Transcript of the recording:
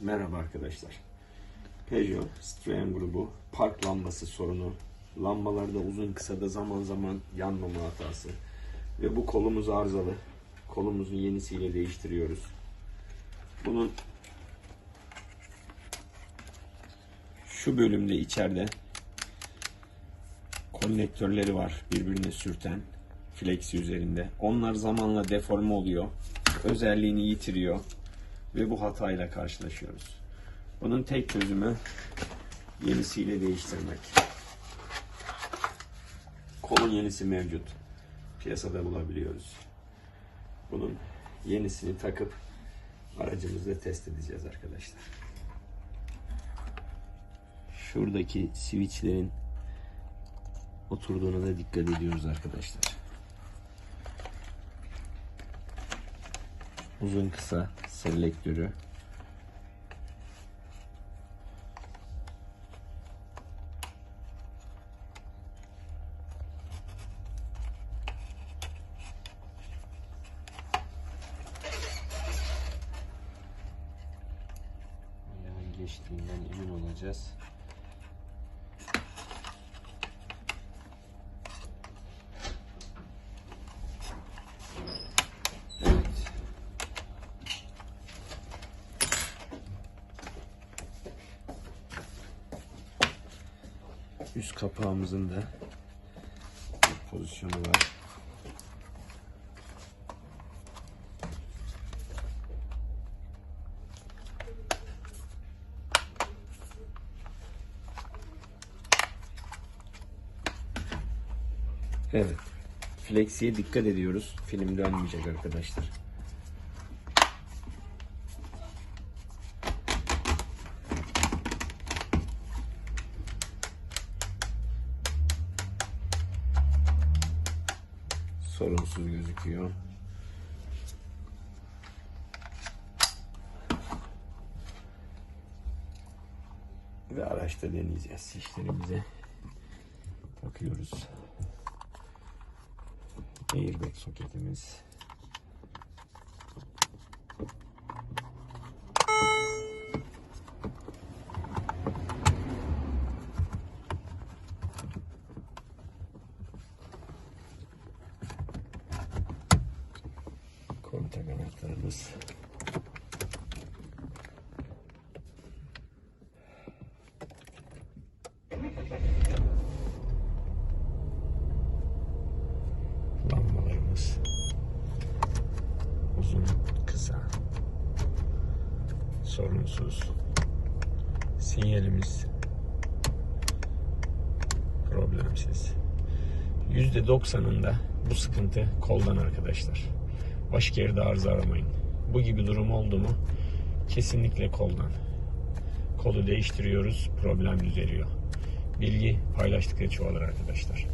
Merhaba arkadaşlar. Peugeot Citroen grubu park lambası sorunu, lambalarda uzun kısada zaman zaman yanmama hatası ve bu kolumuz arızalı. Kolumuzu yenisiyle değiştiriyoruz. Bunun şu bölümde içeride konnektörleri var birbirine sürten flexi üzerinde. Onlar zamanla deforme oluyor. Özelliğini yitiriyor ve bu hatayla karşılaşıyoruz. Bunun tek çözümü yenisiyle değiştirmek. Kolun yenisi mevcut. Piyasada bulabiliyoruz. Bunun yenisini takıp aracımızda test edeceğiz arkadaşlar. Şuradaki switchlerin oturduğuna da dikkat ediyoruz arkadaşlar. Uzun kısa selektörü geçtiğinden emin olacağız. Üst kapağımızın da bir pozisyonu var. Evet. Flexi'ye dikkat ediyoruz. Film dönmeyecek arkadaşlar. Sorunsuz gözüküyor. Ve araçta deneyeceğiz. İşlerimize takıyoruz. Airbag soketimiz. Kontak anahtarımız. lambalarımız uzun kısa sorunsuz. Sinyalimiz problemsiz. %90'ında bu sıkıntı koldan arkadaşlar başka yerde arıza aramayın. Bu gibi durum oldu mu? Kesinlikle koldan. Kolu değiştiriyoruz problem düzeliyor. Bilgi paylaştıkça çoğalır arkadaşlar